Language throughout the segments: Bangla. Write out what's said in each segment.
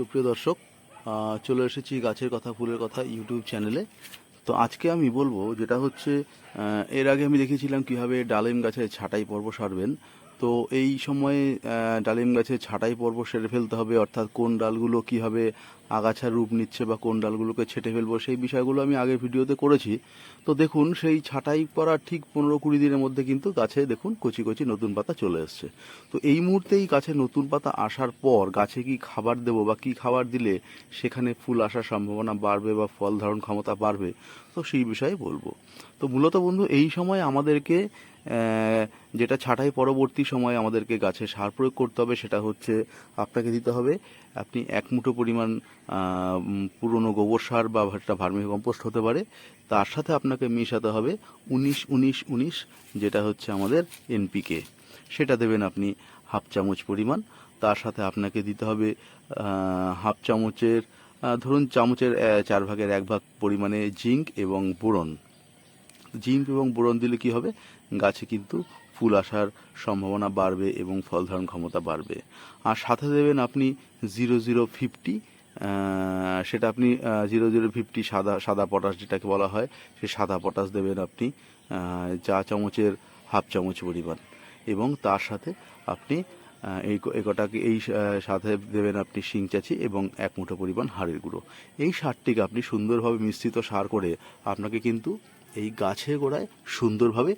সুপ্রিয় দর্শক চলে এসেছি গাছের কথা, ফুলের কথা ইউটিউব চ্যানেলে তো আজকে আমি বলব, যেটা হচ্ছে এর আগে আমি দেখেছিলাম কীভাবে ডালিম গাছের ছাঁটাই পর্ব সারবেন। তো এই সময়ে ডালিম গাছের ছাঁটাই পর্ব সেরে ফেলতে হবে, অর্থাৎ কোন ডালগুলো কীভাবে আগাছার রূপ নিচ্ছে বা কোন ডালগুলোকে ছেটে ফেলব, সেই বিষয়গুলো আমি আগের ভিডিওতে করেছি। তো দেখুন, সেই ছাঁটাই করার ঠিক পনেরো কুড়ি দিনের মধ্যে কিন্তু গাছে দেখুন কচি কচি নতুন পাতা চলে এসছে। তো এই মুহূর্তেই গাছে নতুন পাতা আসার পর গাছে কি খাবার দেবো বা কি খাবার দিলে সেখানে ফুল আসার সম্ভাবনা বাড়বে বা ফল ধারণ ক্ষমতা বাড়বে, তো সেই বিষয়ে বলব। তো মূলত বন্ধু, এই সময় আমাদেরকে যেটা ছাঁটাই পরবর্তী সময় আমাদেরকে গাছে সার প্রয়োগ করতে হবে, সেটা হচ্ছে আপনাকে দিতে হবে, আপনি এক মুঠো পরিমাণ পুরনো গোবর সার বা একটা ভার্মি কম্পোস্ট হতে পারে, তার সাথে আপনাকে মেশাতে হবে উনিশ উনিশ উনিশ, যেটা হচ্ছে আমাদের এনপিকে সেটা দেবেন আপনি হাফ চামচ পরিমাণ, তার সাথে আপনাকে দিতে হবে হাফ চামচের ধরুন চামচের চার ভাগের এক ভাগ পরিমাণে জিঙ্ক এবং বোরন। জিঙ্ক এবং বোরন দিলে কি হবে? গাছে কিন্তু ফুল আসার সম্ভাবনা বাড়বে এবং ফল ধারণ ক্ষমতা বাড়বে। আর সাথে দেবেন আপনি জিরো জিরো ফিফটি সেটা আপনি জিরো জিরো ফিফটি সাদা সাদা পটাশ যেটাকে বলা হয় সেই সাদা পটাশ দেবেন আপনি চা চামচের হাফ চামচ পরিমাণ। এবং তার সাথে আপনি এই ক- এই কটাকে, এই সাথে দেবেন আপনি শিং চাচি এবং এক মুঠো পরিমাণ হাড়ের গুঁড়ো। এই সারটিকে আপনি সুন্দরভাবে মিশ্রিত সার করে আপনাকে কিন্তু এই গাছের গোড়ায় সুন্দরভাবে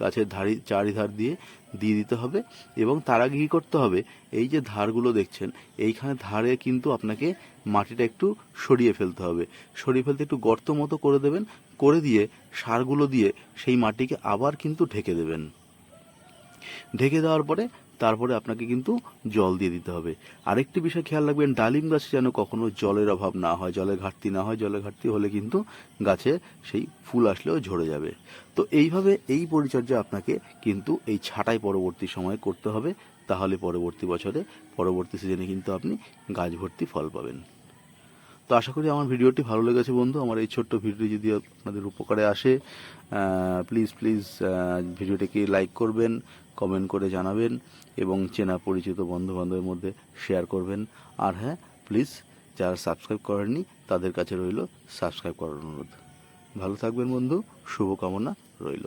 গাছের ধারি, চারিধার দিয়ে দিয়ে দিতে হবে এবং তার আগে কী করতে হবে? এই যে ধারগুলো দেখছেন, এইখানে ধারে কিন্তু আপনাকে মাটিটা একটু সরিয়ে ফেলতে হবে। সরিয়ে ফেলতে একটু গর্ত মতো করে দেবেন, করে দিয়ে সারগুলো দিয়ে সেই মাটিকে আবার কিন্তু ঢেকে দেবেন। ঢেকে দেওয়ার পরে তারপরে আপনাকে কিন্তু জল দিয়ে দিতে হবে। আরেকটি বিষয় খেয়াল রাখবেন, ডালিম গাছে যেন কখনো জলের অভাব না হয়, জলের ঘাটতি না হয়, জলের ঘাটতি হলে কিন্তু গাছে সেই ফুল আসলেও ঝরে যাবে। তো এইভাবে এই পরিচর্যা আপনাকে কিন্তু এই ছাটাই পরবর্তী সময়ে করতে হবে। তাহলে পরবর্তী বছরে, পরবর্তী সিজনে কিন্তু আপনি গাছ ভর্তি ফল পাবেন। তো আশা করি আমার ভিডিওটি ভালো লেগেছে বন্ধু। আমার এই ছোট্ট ভিডিও যদি আপনাদের উপকারে আসে প্লিজ প্লিজ ভিডিওটিকে লাইক করবেন কমেন্ট করে জানাবেন এবং চেনা পরিচিত বন্ধু বান্ধবের মধ্যে শেয়ার করবেন। আর হ্যাঁ প্লিজ যারা সাবস্ক্রাইব করেননি, তাদের কাছে রইল সাবস্ক্রাইব করার অনুরোধ। ভালো থাকবেন বন্ধু, শুভকামনা রইল।